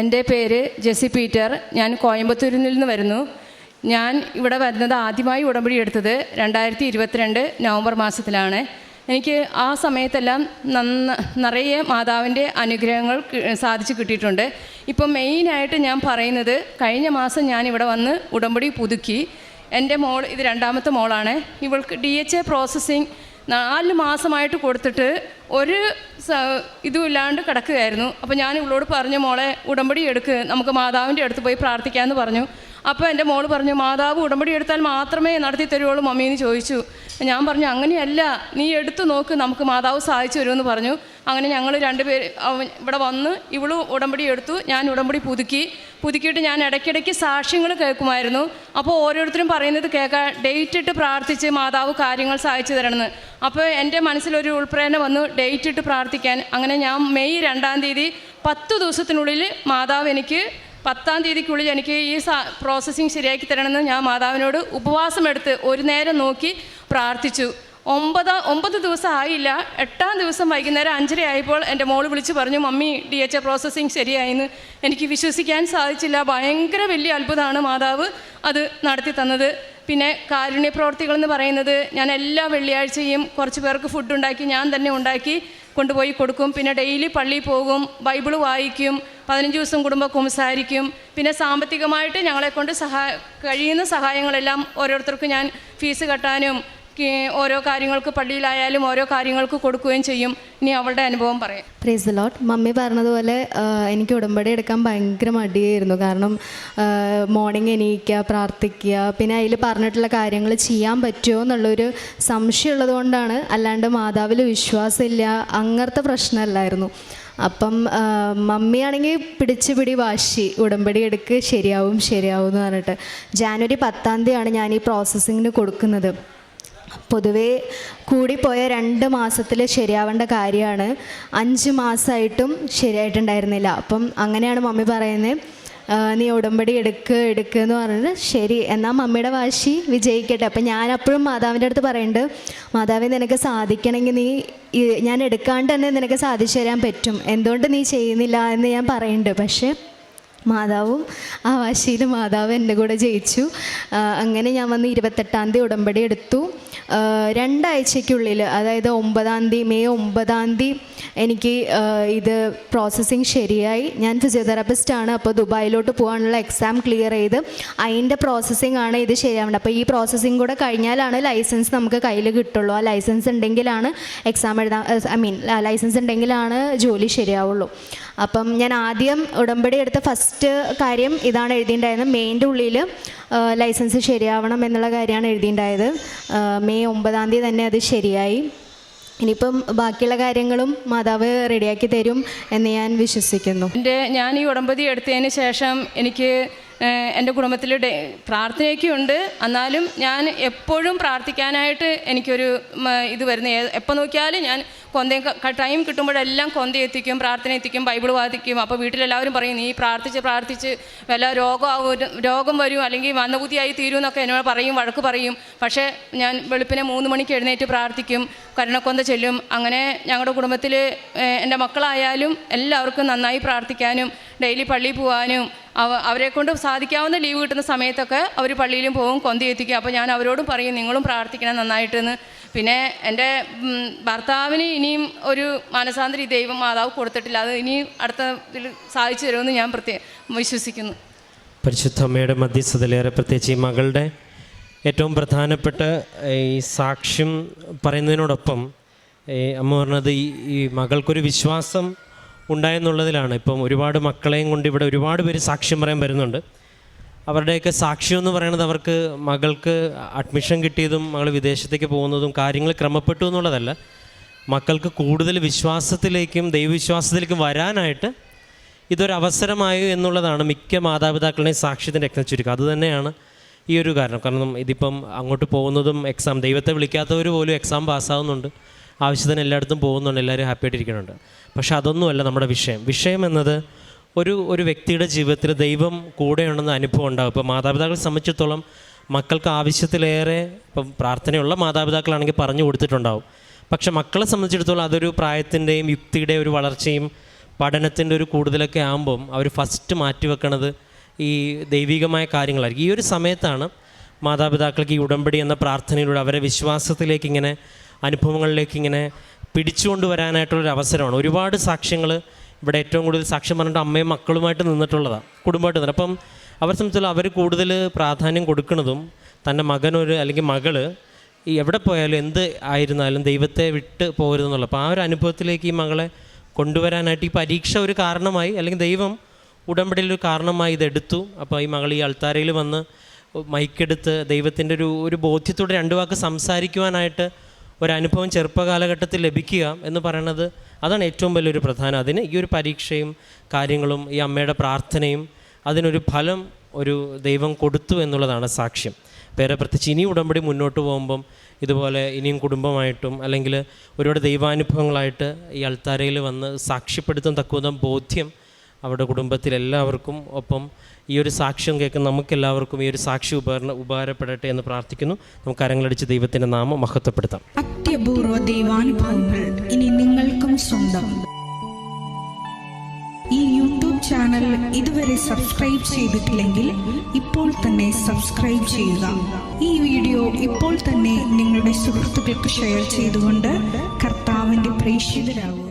എന്റെ പേര് ജെസി പീറ്റർ. ഞാൻ കോയമ്പത്തൂരിൽ നിന്ന് വരുന്നു. ഞാൻ ഇവിടെ വരുന്നത് ആദ്യമായി ഉടമ്പടി എടുത്തത് രണ്ടായിരത്തി ഇരുപത്തിരണ്ട് നവംബർ മാസത്തിലാണ്. എനിക്ക് ആ സമയത്തെല്ലാം നന്ന നിറയെ മാതാവിന്റെ അനുഗ്രഹങ്ങൾ സാധിച്ചു കിട്ടിയിട്ടുണ്ട്. ഇപ്പം മെയിനായിട്ട് ഞാൻ പറയുന്നത് കഴിഞ്ഞ മാസം ഞാൻ ഇവിടെ വന്ന് ഉടമ്പടി പുതുക്കി. എന്റെ മോൾ ഇത് രണ്ടാമത്തെ മോളാണ്. ഇവൾക്ക് ഡി എച്ച് എ പ്രോസസ്സിങ് നാല് മാസമായിട്ട് കൊടുത്തിട്ട് ഒരു ഇതുമില്ലാണ്ട് ഇതും കിടക്കുകയായിരുന്നു. അപ്പോൾ ഞാൻ ഇവളോട് പറഞ്ഞു മോളെ ഉടമ്പടി എടുക്ക്. നമുക്ക് മാതാവിന്റെ അടുത്ത് പോയി പ്രാർത്ഥിക്കാമെന്ന് പറഞ്ഞു. അപ്പോൾ എന്റെ മോൾ പറഞ്ഞു മാതാവ് ഉടമ്പടി എടുത്താൽ മാത്രമേ നടത്തി തരുവുള്ളൂ മമ്മീന്ന് ചോദിച്ചു. ഞാൻ പറഞ്ഞു അങ്ങനെയല്ല നീ എടുത്തു നോക്ക് നമുക്ക് മാതാവ് സഹായിച്ചു തരുമെന്ന് പറഞ്ഞു. അങ്ങനെ ഞങ്ങൾ രണ്ടുപേര് ഇവിടെ വന്ന് ഇവൾ ഉടമ്പടി എടുത്തു ഞാൻ ഉടമ്പടി പുതുക്കി. പുതുക്കിയിട്ട് ഞാൻ ഇടയ്ക്കിടയ്ക്ക് സാക്ഷ്യങ്ങൾ കേൾക്കുമായിരുന്നു. അപ്പോൾ ഓരോരുത്തരും പറയുന്നത് കേൾക്കാൻ ഡേറ്റ് ഇട്ട് പ്രാർത്ഥിച്ച് മാതാവ് കാര്യങ്ങൾ സഹായിച്ചു തരണമെന്ന്. അപ്പോൾ എന്റെ മനസ്സിലൊരു ഉൾപ്രേരണ വന്നു ഡേറ്റ് ഇട്ട് പ്രാർത്ഥിക്കാൻ. അങ്ങനെ ഞാൻ മെയ് രണ്ടാം തീയതി പത്ത് ദിവസത്തിനുള്ളിൽ മാതാവ് എനിക്ക് പത്താം തീയതിക്കുള്ളിൽ എനിക്ക് ഈ പ്രോസസ്സിങ് ശരിയാക്കി തരണമെന്ന് ഞാൻ മാതാവിനോട് ഉപവാസമെടുത്ത് ഒരു നേരം നോക്കി പ്രാർത്ഥിച്ചു. ഒമ്പത് ഒമ്പത് ദിവസം ആയില്ല. എട്ടാം ദിവസം വൈകുന്നേരം അഞ്ചര ആയപ്പോൾ എന്റെ മോൾ വിളിച്ച് പറഞ്ഞു mummy D H A processing ശരിയായെന്ന്. എനിക്ക് വിശ്വസിക്കാൻ സാധിച്ചില്ല. ഭയങ്കര വലിയ അത്ഭുതമാണ് മാതാവ് അത് നടത്തി തന്നത്. പിന്നെ കാരുണ്യ പ്രവർത്തികൾ എന്ന് പറയുന്നത് ഞാൻ എല്ലാ വെള്ളിയാഴ്ചയും കുറച്ച് പേർക്ക് ഫുഡ് ഉണ്ടാക്കി ഞാൻ തന്നെ ഉണ്ടാക്കി കൊണ്ടുപോയി കൊടുക്കും. പിന്നെ ഡെയിലി പള്ളിയിൽ പോകും ബൈബിൾ വായിക്കും പതിനഞ്ച് ദിവസം കുടുംബ കുമ്പസാരിക്കും. പിന്നെ സാമ്പത്തികമായിട്ട് ഞങ്ങളെക്കൊണ്ട് സഹായ കഴിയുന്ന സഹായങ്ങളെല്ലാം ഓരോരുത്തർക്കും ഞാൻ ഫീസ് കെട്ടാനും ഓരോ കാര്യങ്ങൾക്ക് പള്ളിയിലായാലും ഓരോ കാര്യങ്ങൾക്ക് കൊടുക്കുകയും ചെയ്യും. ഇനി അവളുടെ അനുഭവം പറയാം. പ്രേസ് ലോട്ട് മമ്മി പറഞ്ഞതുപോലെ എനിക്ക് ഉടമ്പടി എടുക്കാൻ ഭയങ്കര മടിയായിരുന്നു. കാരണം മോർണിംഗ് എണീക്കുക പ്രാർത്ഥിക്കുക പിന്നെ അതിൽ പറഞ്ഞിട്ടുള്ള കാര്യങ്ങൾ ചെയ്യാൻ പറ്റുമോ എന്നുള്ളൊരു സംശയമുള്ളത് കൊണ്ടാണ് അല്ലാണ്ട് മാതാവിൽ വിശ്വാസമില്ല അങ്ങനത്തെ പ്രശ്നമല്ലായിരുന്നു. അപ്പം മമ്മിയാണെങ്കിൽ പിടിച്ച് പിടി വാശി ഉടമ്പടി എടുക്ക് ശരിയാവും ശരിയാവും എന്ന് പറഞ്ഞിട്ട്. ജാനുവരി പത്താം തീയതിയാണ് ഞാൻ ഈ പ്രോസസ്സിങ്ങിന് കൊടുക്കുന്നത്. പൊതുവേ കൂടിപ്പോയ രണ്ട് മാസത്തിൽ ശരിയാവേണ്ട കാര്യമാണ്. അഞ്ച് മാസമായിട്ടും ശരിയായിട്ടുണ്ടായിരുന്നില്ല. അപ്പം അങ്ങനെയാണ് മമ്മി പറയുന്നത്. "ആ, നീ ഉടമ്പടി എടുക്ക് എടുക്കുക എന്ന് പറഞ്ഞത് ശരി. എന്നാൽ മമ്മിയുടെ വാശി വിജയിക്കട്ടെ. അപ്പം ഞാൻ അപ്പോഴും മാതാവിന്റെ അടുത്ത് പറയുന്നുണ്ട് മാതാവിന് നിനക്ക് സാധിക്കണമെങ്കിൽ നീ ഞാൻ എടുക്കാണ്ട് തന്നെ നിനക്ക് സാധിച്ചു തരാൻ പറ്റും. എന്തുകൊണ്ട് നീ ചെയ്യുന്നില്ല എന്ന് ഞാൻ പറയുന്നുണ്ട് പക്ഷേ മാതാവും ആ വാശിയിൽ മാതാവ് എന്റെ കൂടെ ജയിച്ചു. അങ്ങനെ ഞാൻ വന്ന് ഇരുപത്തെട്ടാം തീയതി ഉടമ്പടി എടുത്തു. രണ്ടാഴ്ചയ്ക്കുള്ളിൽ അതായത് ഒമ്പതാം തീയതി മെയ് ഒമ്പതാം തീയതി എനിക്ക് ഇത് പ്രോസസ്സിങ് ശരിയായി. ഞാൻ ഫിസിയോതെറാപ്പിസ്റ്റാണ് അപ്പോൾ ദുബായിലോട്ട് പോകാനുള്ള എക്സാം ക്ലിയർ ചെയ്ത് അതിന്റെ പ്രോസസ്സിംഗ് ആണ് ഇത് ശരിയാവേണ്ടത് അപ്പോൾ ഈ പ്രോസസ്സിംഗ് കൂടെ കഴിഞ്ഞാലാണ് ലൈസൻസ് നമുക്ക് കയ്യിൽ കിട്ടുള്ളൂ. ആ ലൈസൻസ് ഉണ്ടെങ്കിലാണ് എക്സാം എഴുതാൻ ഐ മീൻ ലൈസൻസ് ഉണ്ടെങ്കിലാണ് ജോലി ശരിയാവുള്ളൂ. അപ്പം ഞാൻ ആദ്യം ഉടമ്പടി എടുത്ത ഫസ്റ്റ് കാര്യം ഇതാണ് എഴുതിയിട്ടുണ്ടായിരുന്നത് മെയിന്റെ ഉള്ളിൽ ലൈസൻസ് ശരിയാവണം എന്നുള്ള കാര്യമാണ് എഴുതിയിട്ടുണ്ടായത് മെയ് ഒമ്പതാം തീയതി തന്നെ അത് ശരിയായി. ഇനിയിപ്പം ബാക്കിയുള്ള കാര്യങ്ങളും മാതാവ് റെഡിയാക്കി തരും എന്ന് ഞാൻ വിശ്വസിക്കുന്നു. എന്റെ ഞാൻ ഈ ഉടമ്പതി എടുത്തതിന് ശേഷം എനിക്ക് എന്റെ കുടുംബത്തിൽ പ്രാർത്ഥനയൊക്കെയുണ്ട്. എന്നാലും ഞാൻ എപ്പോഴും പ്രാർത്ഥിക്കാനായിട്ട് എനിക്കൊരു ഇത് വരുന്ന എപ്പോൾ നോക്കിയാലും ഞാൻ കൊന്തയും ടൈം കിട്ടുമ്പോഴെല്ലാം കൊന്ത എത്തിക്കും പ്രാർത്ഥന എത്തിക്കും ബൈബിൾ വാദിക്കും. അപ്പോൾ വീട്ടിലെല്ലാവരും പറയും നീ പ്രാർത്ഥിച്ച് പ്രാർത്ഥിച്ച് വല്ല രോഗമാവും രോഗം വരും അല്ലെങ്കിൽ മന്ദബുദ്ധിയായി തീരും എന്നൊക്കെ എന്നോട് പറയും വഴക്ക് പറയും. പക്ഷേ ഞാൻ വെളുപ്പിനെ മൂന്ന് മണിക്ക് എഴുന്നേറ്റ് പ്രാർത്ഥിക്കും കരുണക്കൊന്ത ചെല്ലും. അങ്ങനെ ഞങ്ങളുടെ കുടുംബത്തിൽ എന്റെ മക്കളായാലും എല്ലാവർക്കും നന്നായി പ്രാർത്ഥിക്കാനും ഡെയിലി പള്ളിയിൽ പോകാനും അവരെ കൊണ്ട് സാധിക്കാവുന്ന ലീവ് കിട്ടുന്ന സമയത്തൊക്കെ അവർ പള്ളിയിലും പോകും കൊന്തി എത്തിക്കുക അപ്പോൾ ഞാൻ അവരോടും പറയും നിങ്ങളും പ്രാർത്ഥിക്കണം നന്നായിട്ടെന്ന്. പിന്നെ എന്റെ ഭർത്താവിന് ഇനിയും ഒരു മാനസാന്തരി ദൈവം മാതാവ് കൊടുത്തിട്ടില്ല. അത് ഇനി അടുത്ത ഇതിൽ സാധിച്ചു തരുമെന്ന് ഞാൻ പ്രത്യേകം വിശ്വസിക്കുന്നു. പരിശുദ്ധ അമ്മയുടെ മധ്യസ്ഥതയിലേറെ പ്രത്യേകിച്ച് ഈ മകളുടെ ഏറ്റവും പ്രധാനപ്പെട്ട ഈ സാക്ഷ്യം പറയുന്നതിനോടൊപ്പം അമ്മ പറഞ്ഞത് ഈ മകൾക്കൊരു വിശ്വാസം ഉണ്ടായെന്നുള്ളതിലാണ്. ഇപ്പം ഒരുപാട് മക്കളെയും കൊണ്ട് ഇവിടെ ഒരുപാട് പേര് സാക്ഷ്യം പറയാൻ വരുന്നുണ്ട്. അവരുടെയൊക്കെ സാക്ഷ്യം എന്ന് പറയുന്നത് അവർക്ക് മകൾക്ക് അഡ്മിഷൻ കിട്ടിയതും മകൾ വിദേശത്തേക്ക് പോകുന്നതും കാര്യങ്ങൾ ക്രമപ്പെട്ടു എന്നുള്ളതല്ല. മക്കൾക്ക് കൂടുതൽ വിശ്വാസത്തിലേക്കും ദൈവവിശ്വാസത്തിലേക്കും വരാനായിട്ട് ഇതൊരു അവസരമായോ എന്നുള്ളതാണ് മിക്ക മാതാപിതാക്കളുടെയും സാക്ഷ്യത്തിന്റെ രക്തം ചുരുക്കം. അതുതന്നെയാണ് ഈ ഒരു കാരണം. കാരണം ഇതിപ്പം അങ്ങോട്ട് പോകുന്നതും എക്സാം ദൈവത്തെ വിളിക്കാത്തവർ പോലും എക്സാം പാസ്സാവുന്നുണ്ട് ആവശ്യത്തിന് എല്ലായിടത്തും പോകുന്നുണ്ട് എല്ലാവരും ഹാപ്പി ആയിട്ടിരിക്കുന്നുണ്ട് പക്ഷേ അതൊന്നുമല്ല നമ്മുടെ വിഷയം. വിഷയം എന്നത് ഒരു ഒരു വ്യക്തിയുടെ ജീവിതത്തിൽ ദൈവം കൂടെയുണ്ടെന്ന അനുഭവം ഉണ്ടാകും ഇപ്പോൾ മാതാപിതാക്കളെ സംബന്ധിച്ചിടത്തോളം മക്കൾക്ക് ആവശ്യത്തിലേറെ ഇപ്പം പ്രാർത്ഥനയുള്ള മാതാപിതാക്കളാണെങ്കിൽ പറഞ്ഞു കൊടുത്തിട്ടുണ്ടാവും. പക്ഷെ മക്കളെ സംബന്ധിച്ചിടത്തോളം അതൊരു പ്രായത്തിന്റെയും യുക്തിയുടെയും ഒരു വളർച്ചയും പഠനത്തിന്റെ ഒരു കൂടുതലൊക്കെ ആകുമ്പം അവർ ഫസ്റ്റ് മാറ്റി വെക്കണത് ഈ ദൈവികമായ കാര്യങ്ങളായിരിക്കും. ഈ ഒരു സമയത്താണ് മാതാപിതാക്കൾക്ക് ഈ ഉടമ്പടി എന്ന പ്രാർത്ഥനയിലൂടെ അവരെ വിശ്വാസത്തിലേക്ക് ഇങ്ങനെ അനുഭവങ്ങളിലേക്ക് ഇങ്ങനെ പിടിച്ചുകൊണ്ട് വരാനായിട്ടുള്ളൊരു അവസരമാണ്. ഒരുപാട് സാക്ഷ്യങ്ങൾ ഇവിടെ ഏറ്റവും കൂടുതൽ സാക്ഷ്യം പറഞ്ഞിട്ട് അമ്മയും മക്കളുമായിട്ട് നിന്നിട്ടുള്ളതാണ് കുടുംബമായിട്ട് നിന്നിട്ട്. അപ്പം അവരെ സംബന്ധിച്ചുള്ള അവർ കൂടുതൽ പ്രാധാന്യം കൊടുക്കുന്നതും തന്റെ മകനൊരു അല്ലെങ്കിൽ മകൾ ഈ എവിടെ പോയാലും എന്ത് ആയിരുന്നാലും ദൈവത്തെ വിട്ട് പോകരുതെന്നുള്ള അപ്പോൾ ആ ഒരു അനുഭവത്തിലേക്ക് ഈ മകളെ കൊണ്ടുവരാനായിട്ട് ഈ പരീക്ഷ ഒരു കാരണമായി അല്ലെങ്കിൽ ദൈവം ഉടമ്പടിയിൽ ഒരു കാരണമായി ഇതെടുത്തു. അപ്പോൾ ഈ മകൾ ഈ അൾത്താരയിൽ വന്ന് മൈക്കെടുത്ത് ദൈവത്തിന്റെ ഒരു ഒരു ബോധ്യത്തോടെ രണ്ട് വാക്ക് സംസാരിക്കുവാനായിട്ട് ഒരനുഭവം ചെറുപ്പകാലഘട്ടത്തിൽ ലഭിക്കുക എന്ന് പറയുന്നത് അതാണ് ഏറ്റവും വലിയൊരു പ്രധാനം. അതിന് ഈ ഒരു പരീക്ഷയും കാര്യങ്ങളും ഈ അമ്മയുടെ പ്രാർത്ഥനയും അതിനൊരു ഫലം ഒരു ദൈവം കൊടുത്തു എന്നുള്ളതാണ് സാക്ഷ്യം. വേറെ പ്രത്യേകിച്ച് ഇനി ഉടമ്പടി മുന്നോട്ട് പോകുമ്പം ഇതുപോലെ ഇനിയും കുടുംബമായിട്ടും അല്ലെങ്കിൽ ഒരുപാട് ദൈവാനുഭവങ്ങളായിട്ട് ഈ അൾത്താരയിൽ വന്ന് സാക്ഷ്യപ്പെടുത്തും തക്കുന്ന ബോധ്യം അവരുടെ കുടുംബത്തിലെല്ലാവർക്കും ഒപ്പം ഈ ഒരു സാക്ഷ്യം കേൾക്കുന്ന നമുക്കെല്ലാവർക്കും ഈ ഒരു സാക്ഷി ഉപകരണം ഉപകാരപ്പെടട്ടെ എന്ന് പ്രാർത്ഥിക്കുന്നു. നമുക്ക് കരങ്ങളടിച്ച് ദൈവത്തിന്റെ നാമം മഹത്വപ്പെടുത്താം. അത്യപൂർവ ദൈവാനുഭവങ്ങൾ ഇനി നിങ്ങൾക്കും സ്വന്തം. ഈ യൂട്യൂബ് ചാനൽ ഇതുവരെ സബ്സ്ക്രൈബ് ചെയ്തിട്ടില്ലെങ്കിൽ ഇപ്പോൾ തന്നെ സബ്സ്ക്രൈബ് ചെയ്യുക. ഈ വീഡിയോ ഇപ്പോൾ തന്നെ നിങ്ങളുടെ സുഹൃത്തുക്കൾക്ക് ഷെയർ ചെയ്തുകൊണ്ട് കർത്താവിന്റെ പ്രേക്ഷിതരാകുക.